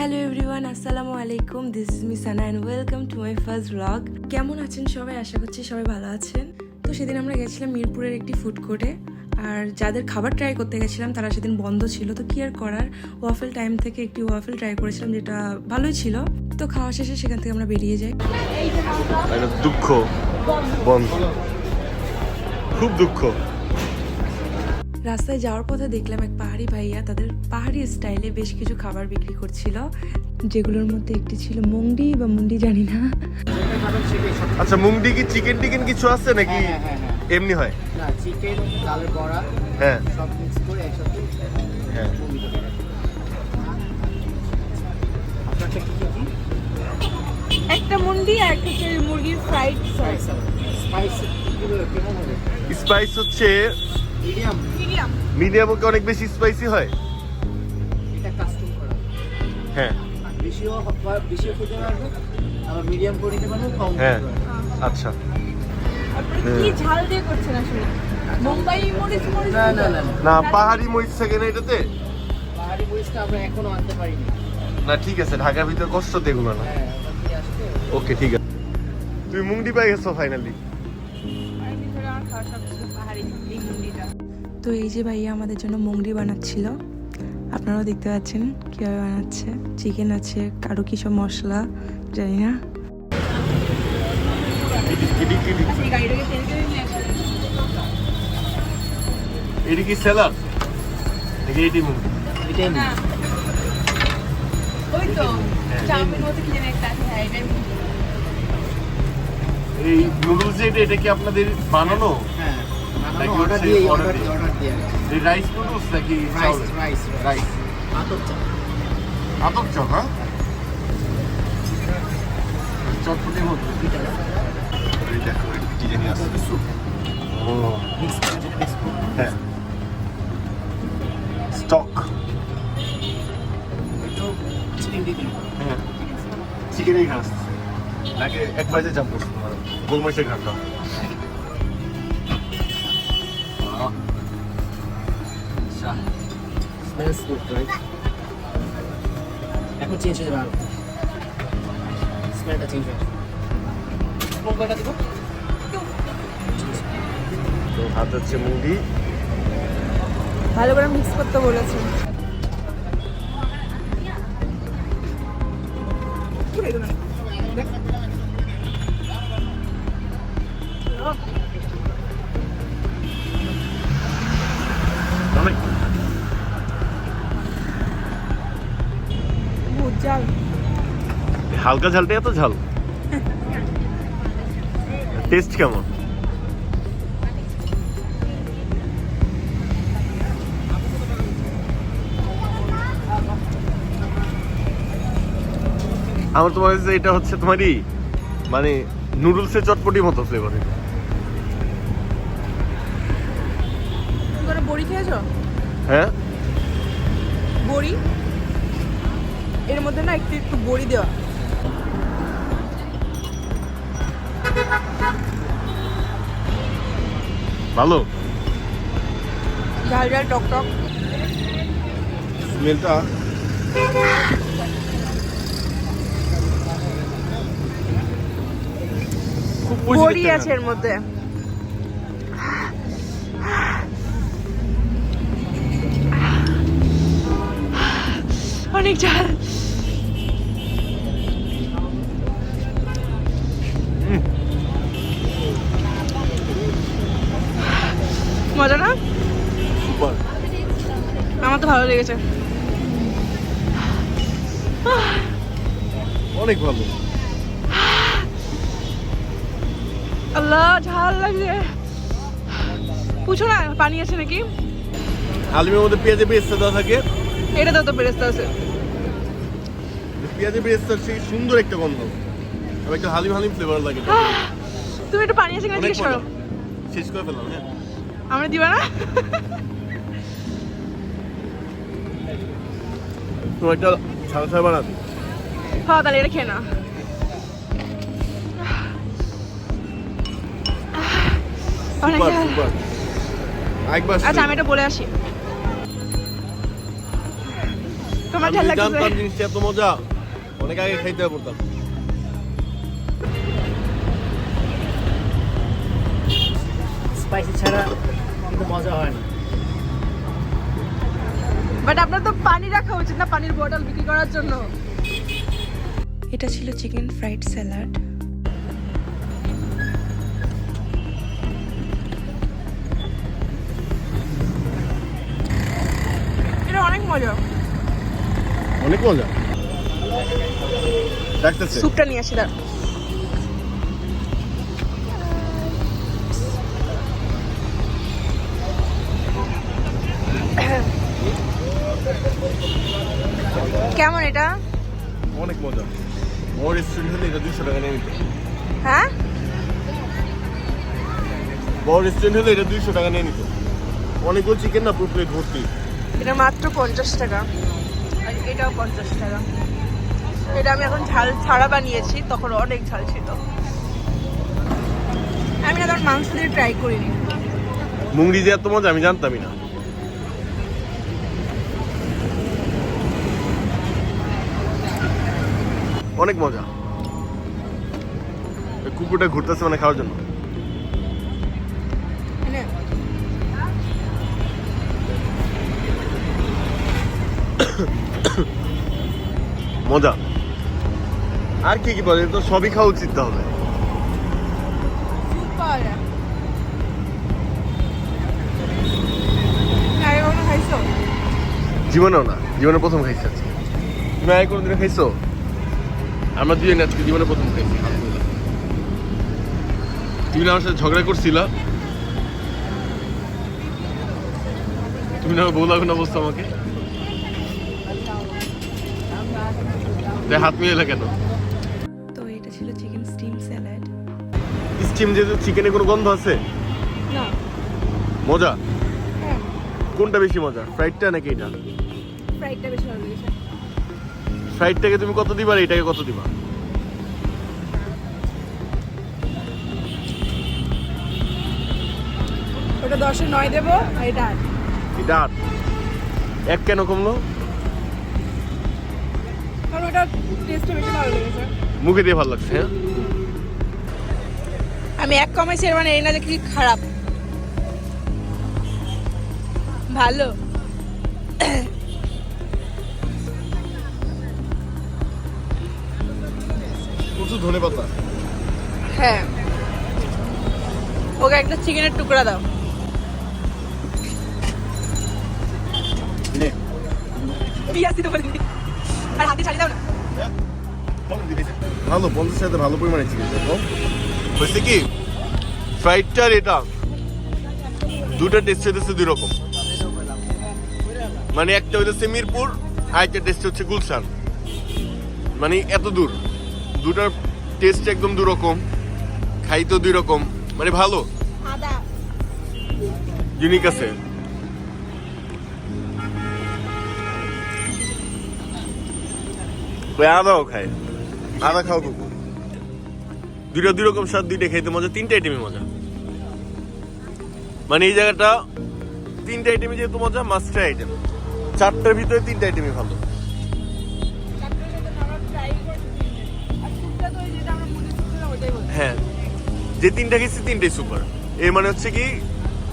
Hello everyone আসসালামু আলাইকুম। This is Misana and welcome to my first blog কেমন আছেন সবাই? আশা করছি সবাই ভালো আছেন। তো সেদিন আমরা গেছিলাম মিরপুরের একটি ফুড কোর্টে আর যাদের খাবার ট্রাই করতে গেছিলাম, তারা সেদিন বন্ধ ছিল। তো কি আর করার? ওয়াফেল টাইম থেকে একটি ওয়াফেল ট্রাই করেছিলাম, যেটা ভালোই ছিল। তো খাওয়া শেষে সেখান থেকে আমরা বেরিয়ে যাই। দুঃখ। খুব দুঃখ। রাস্তায় যাওয়ার পথে দেখলাম এক পাহাড়ি ভাইয়া তাদের পাহাড়ি স্টাইলে বেশ কিছু খাবার বিক্রি করছিল। যেগুলোর মধ্যে একটি ছিল মুংডি বা মুন্ডি জানি না। আচ্ছা মুংডি কি চিকেন টিকেন কিছু আছে নাকি? হ্যাঁ, হ্যাঁ, হ্যাঁ। এমনি হয়? না চিকেন ডালের বড়া হ্যাঁ। সব মিক্স করে একসাথে হ্যাঁ। একটা মুন্ডি আর একটা মুরগির ফ্রাইড সস স্পাইস স্পাইস হচ্ছে মিডিয়াম মিডিয়াম মিডিয়াম কি অনেক বেশি স্পাইসি হয়? এটা কাস্টম করা। হ্যাঁ। বেশিও বেশিও খেতে পারবে আবার মিডিয়াম করে নিতে পারবে কম হ্যাঁ। আচ্ছা। কি ঝাল দিয়ে করছেন আসলে? মুম্বাই মরিচ মরিচ না না না না। না পাহাড়ি মরিচ থাকে না এটাতে? পাহাড়ি মরিচটা আমরা এখনও আনতে পারিনি। না ঠিক আছে ঢাকার ভিতরে কষ্ট এগুলো না। হ্যাঁ ওকে ঠিক আছে। তুমি মুংডি পাই গেছো ফাইনালি আর ভিতরে আমার খাওয়া সব পাহাড়ি তো এই যে ভাইয়া আমাদের জন্য মুংড়ি বানাচ্ছিল আপনারাও দেখতে পাচ্ছেন কীভাবে বানাচ্ছে চিকেন আছে কারও কি সব মশলা জানি না। এই গাড়িটাকে তেল করে নিয়ে আসি এটা কি সেলার নাকি এটি মুংডি? এটাই ওই তো চাউমিন মতো কি যেন একটা আছে হ্যাঁ এটাই এই নুডলস এটা কি আপনাদের বানানো? হ্যাঁ নাকি অর্ডার দিয়ে অর্ডার দিয়ে? এই রাইস নুডলস নাকি রাইস রাইস রাইস আতপ চা আতপ চপ হ্যাঁ চটপটির মধ্যে দুইটা এই দেখো এটা কি জানি ও করে মিক্স করে হ্যাঁ স্টক একটু চিকেন দিয়ে দিন চিকেনের ঘাস নাকি এক বাজে চাপ করছ তোমার গোলমরিচের ঘাসটা Smells good, right? এখন চেঞ্জ হয়ে যাবে স্মেলটা চেঞ্জ হয়ে যাবে। তো হাত হচ্ছে মুড়ি। ভালো করে মিক্স করতে বলেছি। হালকা ঝালটা এত ঝাল। টেস্ট কেমন? আমার তোমার কাছে এটা হচ্ছে তোমারই মানে নুডলসের চটপটির মতো ফ্লেভার করে বড়ি খেয়েছো? হ্যাঁ? বড়ি? এর মধ্যে না একটু একটু বড়ি দেওয়া। ভালো? ঝাল ঝাল টক টক। স্মেলটা? খুব বড়ি আছে এর মধ্যে। অনেক ঝাল। মজা না? আমার তো ভালো লেগেছে। অনেক ভালো। আল্লাহ ঝাল লাগছে। পুছো না পানি আছে নাকি? আলুমের মধ্যে পেঁয়াজের বেরেস্তা দেওয়া থাকে। এটা তো বেরেস্তা আছে। পেঁয়াজের বেরেস্তার সেই সুন্দর একটা গন্ধ। আর একটা হালিম হালিম ফ্লেভার লাগে। তুমি একটু পানি আছে কিনা জিজ্ঞেস করো। শেষ করে ফেললাম হ্যাঁ? আমরা দিবা না? তো একটা ছাড়া ছাড়া বানাতে হ্যাঁ তাহলে এটা খেয়ে না আচ্ছা আমি এটা বলে আসি। তোমার লাগছে জিনিসটা এত মজা। অনেক আগে খাইতে স্পাইসি ছাড়া কিন্তু মজা হয় না। বাট আপনার তো পানি রাখা উচিত না পানির বোতল বিক্রি করার জন্য। এটা ছিল চিকেন ফ্রাইড স্যালাড। এটা অনেক মজা। অনেক মজা। ডাকতেছে স্যুপটা নিয়ে আসি দাঁড় কেমন এটা? অনেক মজা। ওর রেস্টুরেন্ট হলে এটা দুইশো টাকা নিত। হ্যাঁ? বড় রেস্টুরেন্ট হলে এটা দুইশো টাকা নিয়ে নিত। অনেকগুলো চিকেন না পুরো প্লেট ভর্তি। এটা মাত্র পঞ্চাশ টাকা। আর এটাও পঞ্চাশ টাকা। এটা আমি এখন ঝাল ছাড়া বানিয়েছি তখন অনেক ঝাল ছিল। আমি এখন মাংস দিয়ে ট্রাই করিনি। মুংরি যে এত মজা আমি জানতামই না। অনেক মজা। কুকুরটা ঘুরতেছে মানে খাওয়ার জন্য। মজা। আর কি কি বলে তো সবই খাওয়া উচিত তাহলে। জীবনেও না। জীবনে প্রথম খাইছি আজকে। তুমি আগে কোনোদিনও খাইছো? আমরা দুজন আজকে জীবনে প্রথম খাইছি তুমি না আমার সাথে ঝগড়া করছিলা? তুমি না বউ লাগো না বলছো আমাকে? দেখ হাত মিলে কেন? তো এটা ছিল চিকেন স্টিম স্যালাড স্টিম যেহেতু চিকেনে কোনো গন্ধ আছে? না। মজা? হ্যাঁ। কোনটা বেশি মজা? ফ্রাইডটা নাকি এটা? ফ্রাইডটা বেশি ভালো লেগেছে। ফ্রাইডটাকে তুমি কত দিবা আর এটাকে কত দিবা? ওটা দশে নয় দেবো এটা আট। এটা আট। এক কেন কমলো? কারণ ওটা টেস্টটা বেশি ভালো লেগেছে। মুখে দিয়ে ভালো লাগছে হ্যাঁ? আমি এক কমাইছি এর মানে এই না যে কি খারাপ। ভালো। প্রচুর ধনে পাতা। হ্যাঁ। ওকে একটা চিকেনের টুকরা দাও। পিঁয়াজ দিতে পারি আর হাতে ছাড়ি দাও না। ভালো পঞ্চাশ সাথে ভালো পরিমাণে চিকেন হয়েছে কি? এটা। দুটা টেস্ট হইতেছে দুই রকম। মানে একটা হইতেছে মিরপুর টেস্ট হচ্ছে গুলশান। মানে এত দূর। দুটার টেস্ট একদম দু রকম খাইতো দুই রকম মানে ভালো। ইউনিক আছে। আদাও খায় আদা খাও কুকু দুইটা দুই রকম স্বাদ দুইটা খাইতে মজা তিনটা আইটেমই মজা। মানে এই জায়গাটা তিনটা আইটেমই যেহেতু মজা মাস্টার আইটেম চারটার ভিতরে তিনটা আইটেমই ভালো। হ্যাঁ যে তিনটা খেয়েছি তিনটাই সুপার এর মানে হচ্ছে কি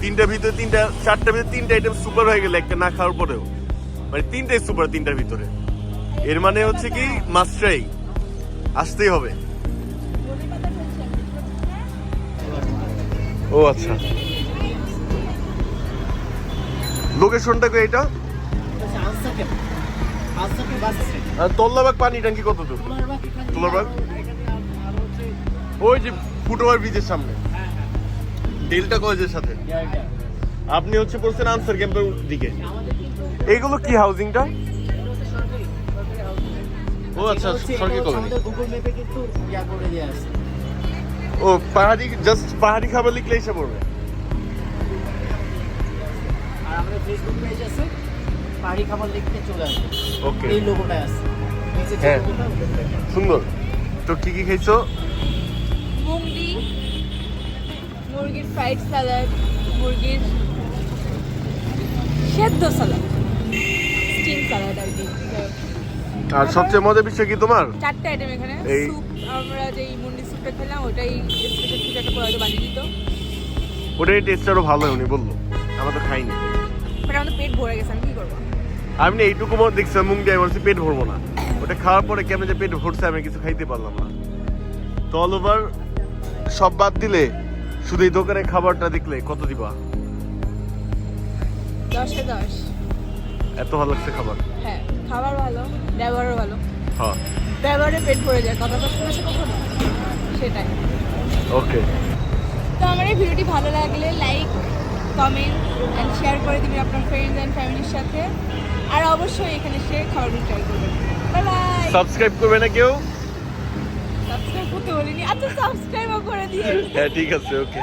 তিনটার ভিতরে তিনটা চারটার ভিতরে তিনটা আইটেম সুপার হয়ে গেলে একটা না খাওয়ার পরেও মানে তিনটাই সুপার তিনটার ভিতরে এর মানে হচ্ছে কি মাস্টাই আসতেই হবে ও আচ্ছা লোকেশনটা কই এটা তল্লাবাগ পানি ট্যাঙ্কি কত দূর তোলারবাগ ওই যে ফুটওভার ব্রিজের সামনে। হ্যাঁ হ্যাঁ ডেল্টা কলেজের সাথে। আপনি হচ্ছে পড়ছেন আনসার ক্যাম্পের দিকে। এইগুলো কি হাউজিংটা। ও আচ্ছা সরকারি কলোনি আমাদের গুগল ম্যাপে কিন্তু ইয়া করে দেওয়া আছে। ও পাহাড়ি জাস্ট পাহাড়ি খাবার লিখলে এসে পড়বে। আর আমাদের ফেসবুক পেজ আছে পাহাড়ি খাবার লিখতে চলে আসবে। ওকে এই লোগোটা আছে। নিচে হ্যাঁ। সুন্দর। তো কি কি খাইছো মুঙ্গি মুরগির ফ্রাইড স্যালাড মুরগির সেদ্ধ স্যালাড চিং সালাদ আর কি। আর সবচেয়ে মজার বিষয় কি তোমার? চারটে আইটেম এখানে। এই- স্যুপ আমরা যেই মুন্ডি স্যুপটা খেলাম ওটাই স্পেশাল কিছু একটা করে বানিয়ে দিত। ওটার টেস্ট আরও ভালো উনি বলল। আমরা তো খাইনি। বাট আমাদের পেট ভরে গেছে আমি কি করব? আমি না এইটুকু মত দেখছিলাম মুখ দিয়ে আমার পেট ভরবো না। ওটা খাওয়ার পরে কেমন যে পেট ভরছে আমি কিছু খাইতে পারলাম না। তো অল ওভার সব বাদ দিলে শুধু এই দোকানের খাবারটা দেখলে কত দিবা? দশে দশ। এত ভালো লাগছে খাবার? হ্যাঁ খাবার ভালো ব্যবহারও ভালো। হ্যাঁ। ব্যবহারে পেট ভরে যায় কথাটা শুনেছে কখনো? সেটাই। ওকে তো আমার এই ভিডিওটি ভালো লাগলে লাইক কমেন্ট অ্যান্ড শেয়ার করে দিবেন আপনার ফ্রেন্ডস অ্যান্ড ফ্যামিলির সাথে। আর অবশ্যই এখানে সে খাবারগুলো ট্রাই করবেন। বাই বাই সাবস্ক্রাইব করবে না কেউ? করতে বলিনি। আচ্ছা সাবস্ক্রাইবও করে দিয়ে হ্যাঁ ঠিক আছে ওকে